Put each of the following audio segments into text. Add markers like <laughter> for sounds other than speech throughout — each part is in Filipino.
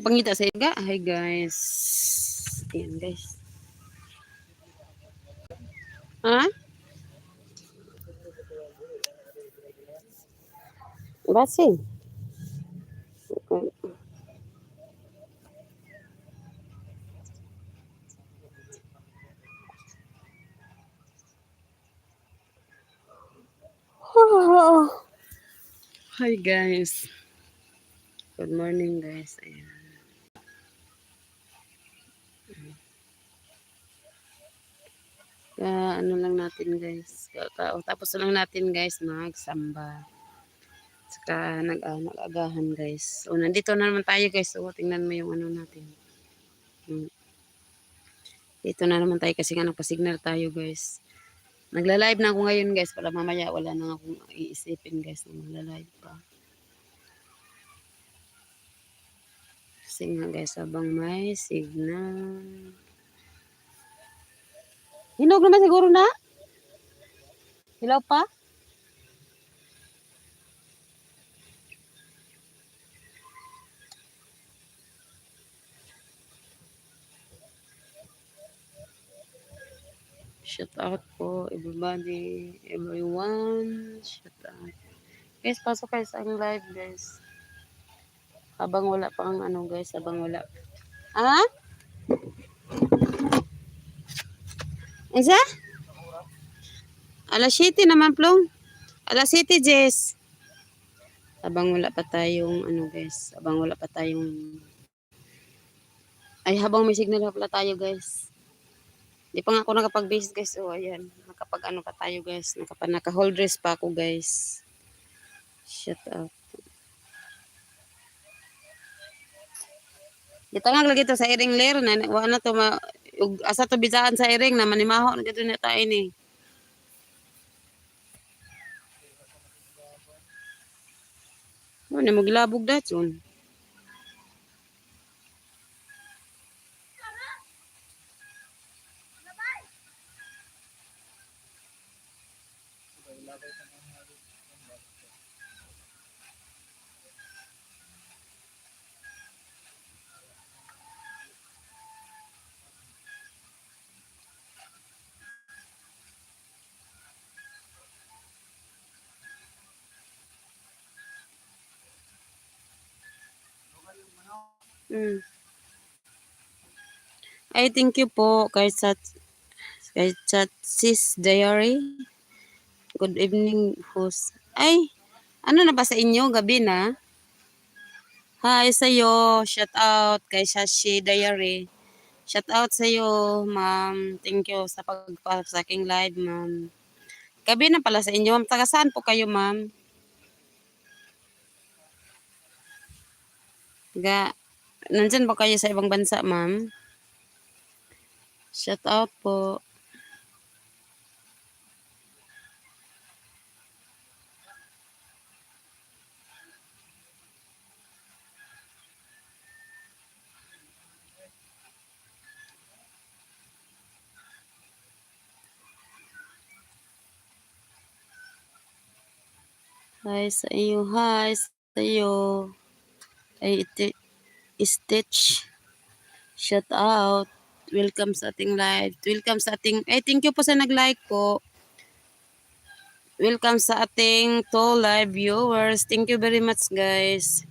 pangita sa iga. Hi guys. Ayan guys. Ha? Basin. Okay. Hi guys. Good morning guys. Ayan. Ka ano lang natin guys. Ka, o, tapos lang natin guys magsamba. Saka nag nag-agahan guys. So nandito na naman tayo guys. So tingnan mo yung ano natin. Hmm. Dito na naman tayo kasi nga nagpa-signal tayo guys. Nagla-live na ako ngayon guys para mamaya wala na akong iisipin guys na magla-live pa. Kasi nga guys habang may signal. Hinog naman siguro na? Hilaw pa? Shout out po everybody, everyone. Shout out. Guys, pasok kayo sa aking live, guys. Habang wala pa ang ano, guys. Habang wala. Ha? Isa? Alas 7 naman, Plong. Alas 7, Jess. Habang wala pa tayong, ano, guys. Habang wala pa tayong... Ay, habang may signal pala tayo, guys. Di pa nga ako nakapag-base guys. Oh, ayan. Nakapag ano pa tayo guys. Nakapag naka-hold dress pa ako guys. Shut up. Ito nga lagi to sa iring layer na wala na to ma ug asa to bisaan sa iring na manimaho na gito na tayo ni. Ano na maglabog Mm. Ay, thank you po kay Chat kay Chat Sis Diary. Good evening, host. Ay, ano na ba sa inyo? Gabi na? Hi sa'yo. Shout out kay Shashi Diary. Shout out sa'yo, ma'am. Thank you sa pagpa sa aking live, ma'am. Gabi na pala sa inyo. Taga saan po kayo, ma'am? Ga, nandyan ba kayo sa ibang bansa, ma'am? Shout out po. Hi sa iyo. Hi sa iyo. Ay, iti, Stitch. Shout out. Welcome sa ating live. Welcome sa ating, ay, thank you po sa nag-like po. Welcome sa ating to live viewers. Thank you very much, guys.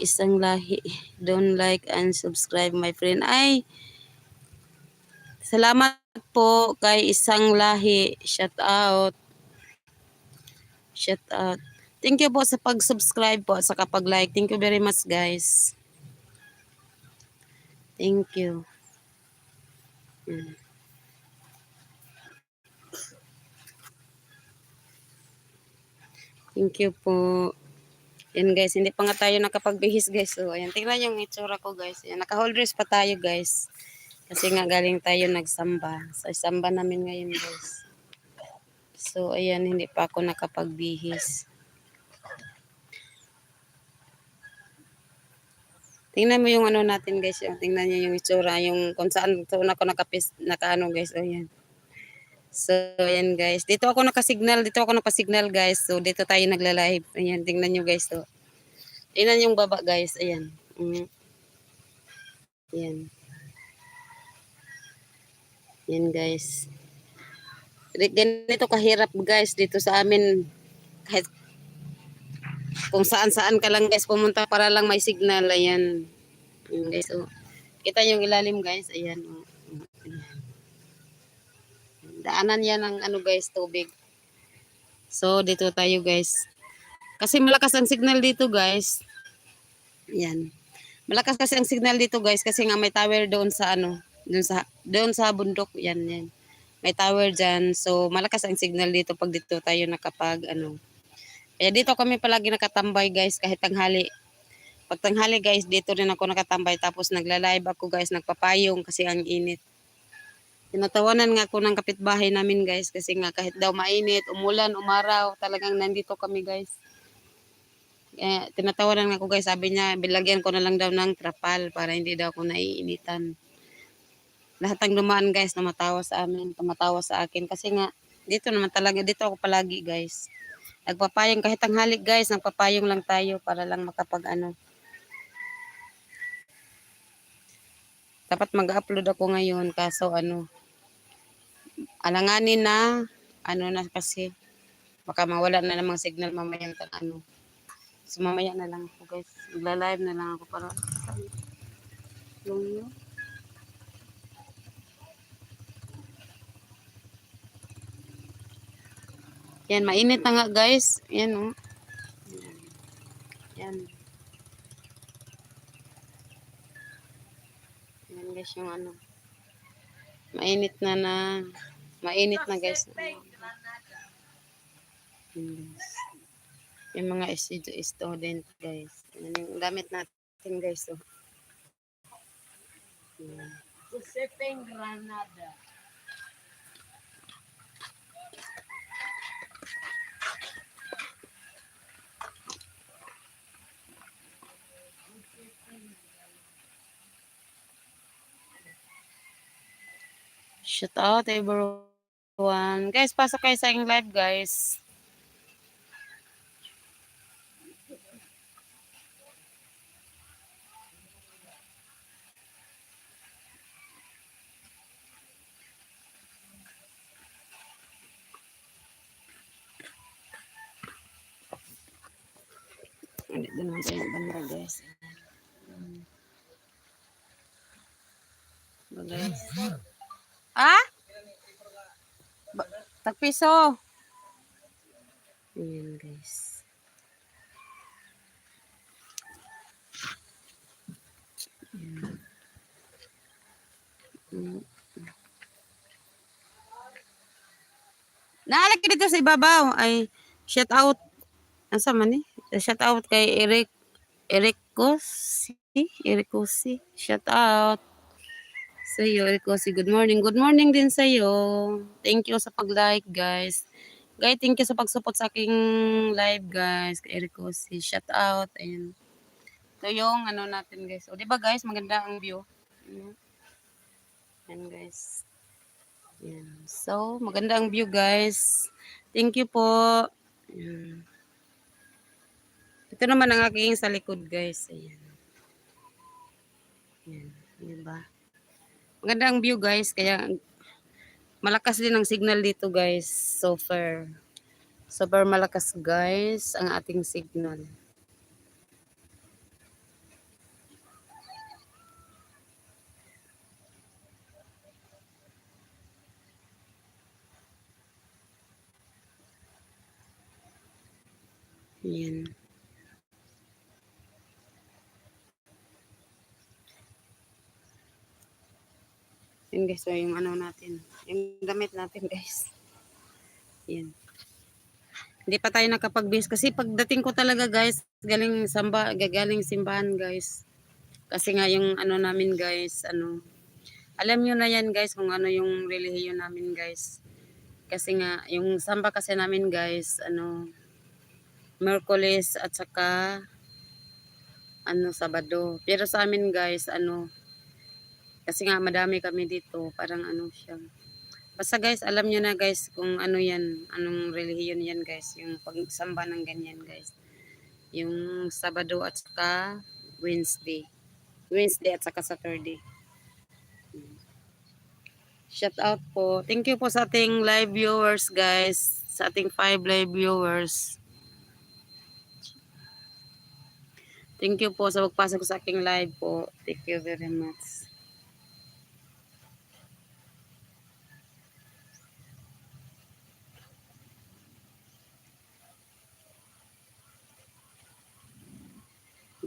Isang lahi. Don't like and subscribe, my friend. Ay, salamat po kay isang lahi. Shout out. Shout out. Thank you po sa pag-subscribe po at sa kapag-like. Thank you very much, guys. Thank you. Thank you po. Yan guys, hindi pa nga tayo nakapagbihis guys. So, ayan, tingnan yung itsura ko guys. Ayan, naka-hold dress pa tayo guys. Kasi nga galing tayo nagsamba. Sa samba namin ngayon guys. So, ayan, hindi pa ako nakapagbihis. Tingnan mo yung ano natin guys. Yung, tingnan niyo yung itsura. Yung kung saan saan ako nakapis, nakaano guys. O yan. So, ayan guys. Dito ako nakasignal. Dito ako nakasignal guys. So, dito tayo nagla-live. Ayan, tingnan nyo guys. So, tingnan yung baba guys. Ayan. Mm. Yan. Yan guys. Ganito kahirap guys dito sa amin. Kahit kung saan saan ka lang guys pumunta para lang may signal. Ayan. Yan guys. So, kita yung ilalim guys. Ayan. Oh. Ayan. Daanan yan ng ano guys tubig. So dito tayo guys. Kasi malakas ang signal dito guys. Yan. Malakas kasi ang signal dito guys kasi nga may tower doon sa ano, doon sa doon sa bundok yan yan. May tower diyan. So malakas ang signal dito pag dito tayo nakapag ano. Kaya dito kami palagi nakatambay guys kahit tanghali. Pag tanghali guys dito rin ako nakatambay tapos nagla-live ako guys nagpapayong kasi ang init. Tinatawanan nga ako ng kapitbahay namin guys kasi nga kahit daw mainit, umulan, umaraw, talagang nandito kami guys. Eh, tinatawanan nga ako guys, sabi niya, bilagyan ko na lang daw ng trapal para hindi daw ako naiinitan. Lahat ng dumaan guys, namatawa sa amin, tumatawa sa akin. Kasi nga, dito naman talaga, dito ako palagi guys. Nagpapayong kahit ang halik guys, nagpapayong lang tayo para lang makapag ano. Dapat mag-upload ako ngayon, kaso ano, alanganin na, ano na kasi, baka mawala na namang signal mamaya ng ano. So mamaya na lang ako guys. Magla-live na lang ako para yung Yan, mainit na nga guys. Yan oh. Yan. Yan guys yung ano. Mainit na na. Mainit na guys. Yung mga stu- student guys. Yan yung damit natin guys. Oh. Yan. Usiping Granada. Shout out everyone. Guys, pasok kayo sa aking live guys. Banda guys. Guys. Ba tagpiso. Ayan guys. Ayan. Mm. Dito sa ibabaw. Ay, shout out. Asa man eh? Shout out kay Eric. Eric Cosi. Eric Cosi. Shout out. Iyo, Eric Cosi. Good morning. Good morning din sa iyo. Thank you sa pag-like, guys. Guys, thank you sa pag-support sa aking live, guys. Kay Eric. Shout out. Ayan. Ito yung ano natin, guys. O, di ba, guys? Maganda ang view. Ayan, guys. Ayan. So, maganda ang view, guys. Thank you po. Ayan. Ito naman ang aking sa likod, guys. Ayan. Ayan. Diba? Maganda ang view, guys. Kaya, malakas din ang signal dito, guys. Super. Super malakas, guys, ang ating signal. Ayan. Yun guys, so yung ano natin. Yung damit natin guys. Yan. Hindi pa tayo nakapag-base kasi pagdating ko talaga guys, galing samba, gagaling simbahan guys. Kasi nga yung ano namin guys, ano, alam nyo na yan guys kung ano yung relihiyon namin guys. Kasi nga, yung samba kasi namin guys, ano, Merkulis at saka ano Sabado. Pero sa amin guys, ano kasi nga madami kami dito, parang ano siya. Basta guys, alam niyo na guys kung ano yan, anong relihiyon yan guys, yung pagsamba ng ganyan guys. Yung Sabado at saka Wednesday. Wednesday at saka Saturday. Shout out po. Thank you po sa ating live viewers, guys. Sa ating five live viewers. Thank you po sa pagpasok sa aking live po. Thank you very much.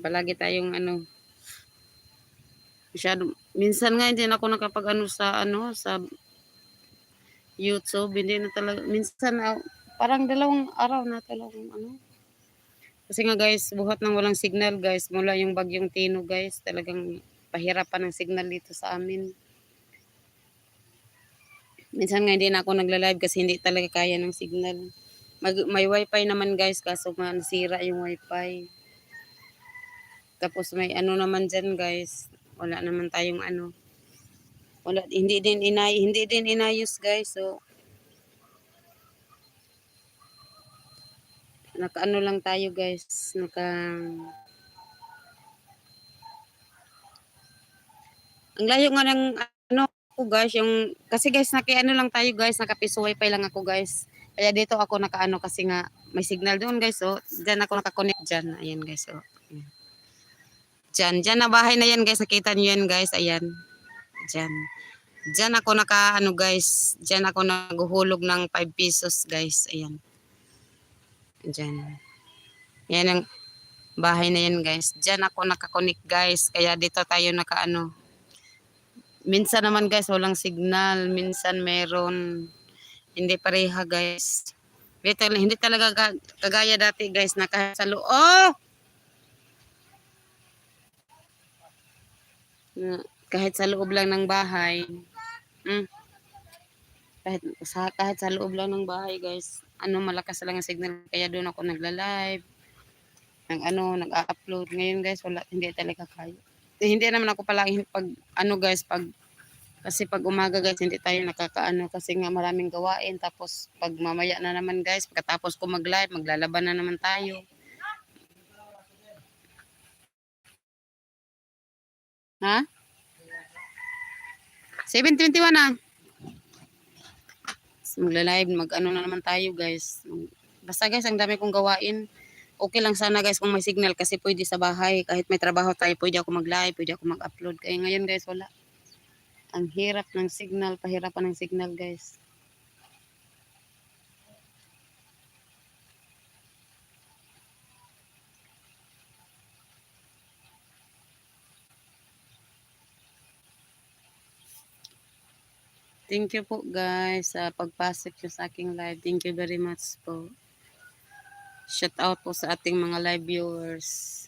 Palagi tayong ano, masyado, minsan nga hindi na ako nakapag ano sa ano, sa YouTube, hindi na talaga, minsan ah, parang dalawang araw na talagang ano. Kasi nga guys, buhat ng walang signal guys, mula yung bagyong Tino guys, talagang pahirapan ng signal dito sa amin. Minsan nga hindi na ako nagla-live kasi hindi talaga kaya ng signal. Mag, may wifi naman guys, kaso nga nasira yung wifi. Tapos may ano naman dyan guys, wala naman tayong ano. Wala, hindi din inay, hindi din inayos guys. So, naka ano lang tayo guys, naka Ang layo nga ng ano ko guys, yung kasi guys naki ano lang tayo guys, nakapiso wifi lang ako guys. Kaya dito ako nakaano kasi nga may signal doon guys, so diyan ako nakakonect diyan. Ayan guys, so. Diyan, diyan na bahay na yan guys, nakita niyo yan guys, ayan. Diyan. Diyan ako naka ano guys, diyan ako naghuhulog ng 5 pesos guys, ayan. Diyan. Yan ang bahay na yan guys. Diyan ako nakakonect guys, kaya dito tayo nakaano. Minsan naman guys, walang signal. Minsan meron. Hindi pareha guys. Dito, hindi talaga ga- kagaya dati guys na kahit sa loob. Oh! Kahit sa loob lang ng bahay. Mm, kahit sa kahit sa loob lang ng bahay guys ano malakas lang ang signal. Kaya doon ako nagla-live. Nag ano nag-upload. Ngayon guys wala hindi talaga kaya eh, hindi naman ako palagi pag ano guys pag kasi pag umaga guys hindi tayo nakakaano. Kasi nga maraming gawain. Tapos pag mamaya na naman guys pagkatapos ko mag-live maglalaban na naman tayo ha 721 na magla-live, mag-ano na naman tayo guys. Basta guys, ang dami kong gawain. Okay lang sana guys kung may signal kasi pwede sa bahay. Kahit may trabaho tayo, pwede ako mag-live, pwede ako mag-upload. Kaya ngayon guys, wala. Ang hirap ng signal, pahirapan ng signal guys. Thank you po guys sa pagpasok nyo sa aking live. Thank you very much po. Shout out po sa ating mga live viewers.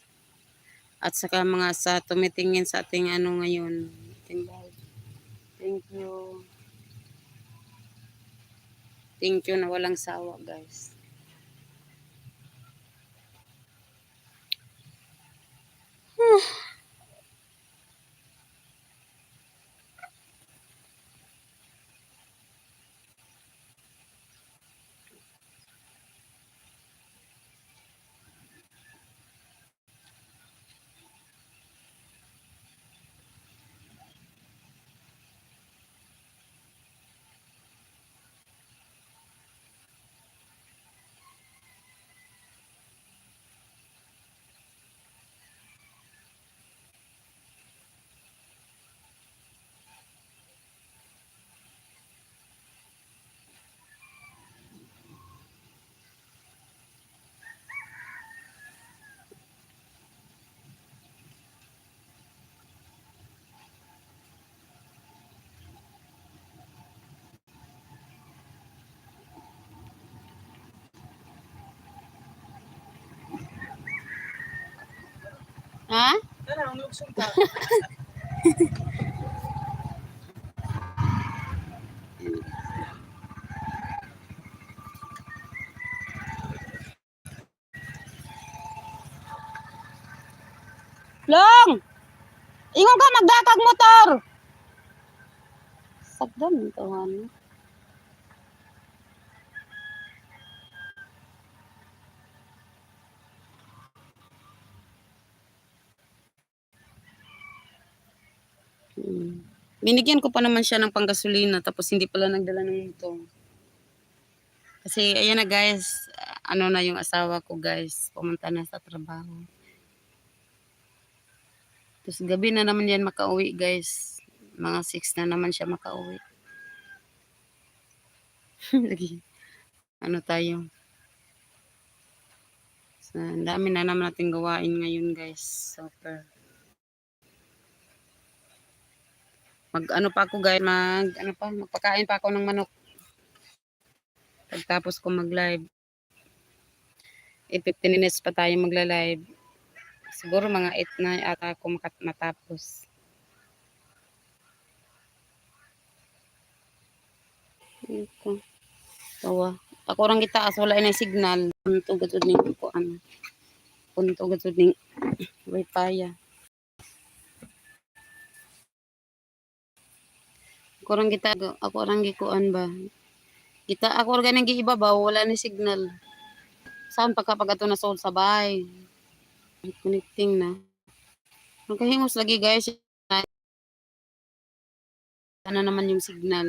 At saka mga sa tumitingin sa ating ano ngayon. Thank you. Thank you na walang sawa guys. Ha? Long! Ingon ka magdakag motor! Sagdan yung tawahan mo. Hmm. Binigyan ko pa naman siya ng panggasolina tapos hindi pala nagdala ng motor. Kasi ayan na guys, ano na yung asawa ko guys, pumunta na sa trabaho. Tapos gabi na naman yan makauwi guys. Mga 6 na naman siya makauwi. <laughs> Ano tayo. So, ang dami na naman natin gawain ngayon guys. Super. Mag ano pa ako guys, mag ano pa, magpakain pa ako ng manok. Pagtapos ko mag-live. Eh, 15 minutes pa tayo magla-live. Siguro mga 8 na ata ako matapos. Ito. Tawa. Ako orang kita as wala na signal. Punto gud ning ko ano. Punto gud ning wifi. Orang kita ako orang gikuan ba. Kita ako orang nang giibabaw wala ni signal. Saan pagkapag ato na sold sa bahay. Connecting na. Magkahingos lagi guys. Ano naman yung signal.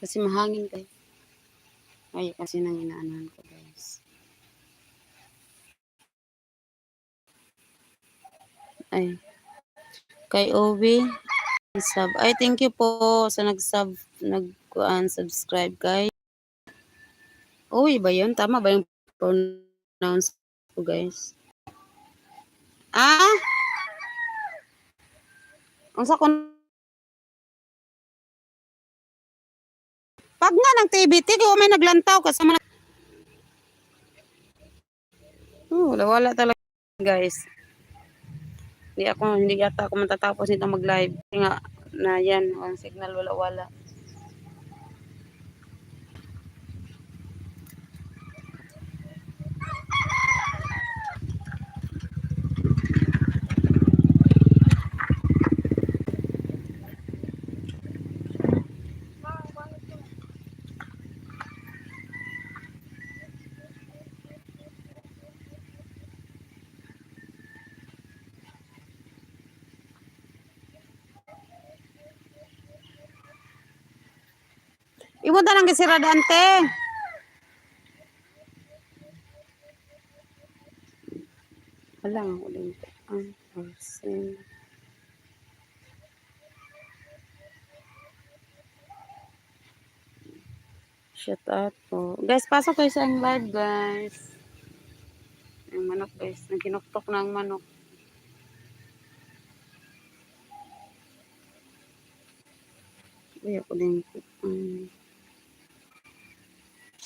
Kasi mahangin kayo. Ay, kasi nang inaanahan ko guys. Ay. Kay Obi. Sub. Ay, thank you po sa nag-sub, nag-kuan, subscribe guys. Oy, ba yun? Tama ba yung pronounce ko guys? Ah? Ang sa kun Pag nga ng TBT, kung may naglantaw kasama na... Oh, wala, wala talaga guys. Hindi ako, hindi yata ako matatapos nito mag-live. Kasi nga, na yan, ang signal wala, Imo ta nang gisiradante. Wala nga ulit. Ang person. Shut up po. Guys, pasok kayo sa ang live, guys. Ang manok, guys. Nagkinuktok na ang manok. Uy, ako din. Um,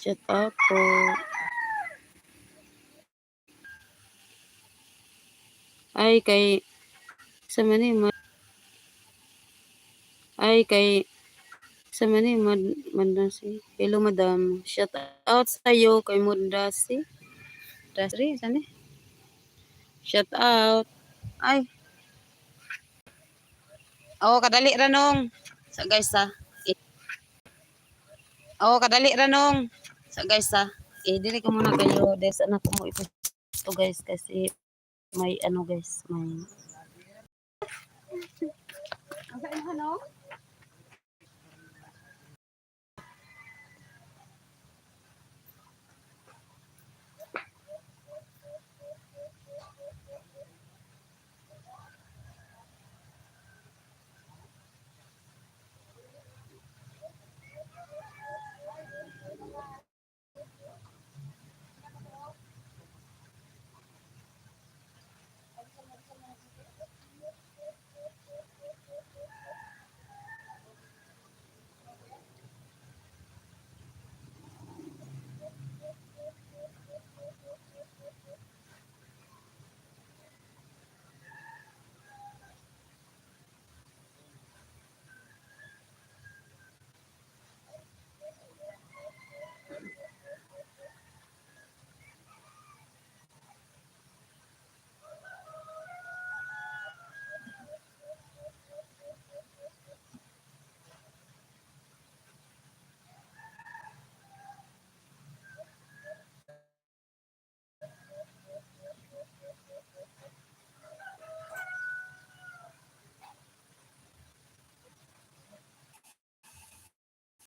shut up po. Ay, kay... Sa mani, ma... Ay, kay... Sa mani, mad... Madasi. Hello, madam. Shout out sa'yo kay Mudasi. Dasri, saan eh? Shout out. Ay. Oo, kadali ranong. Sa guys sa. Eh. Oo, kadali ranong. Sa guys sa. Eh, dili ko muna kayo. Des, anak ko mo ito. Guys, kasi may ano guys, may... Ang sa inyo?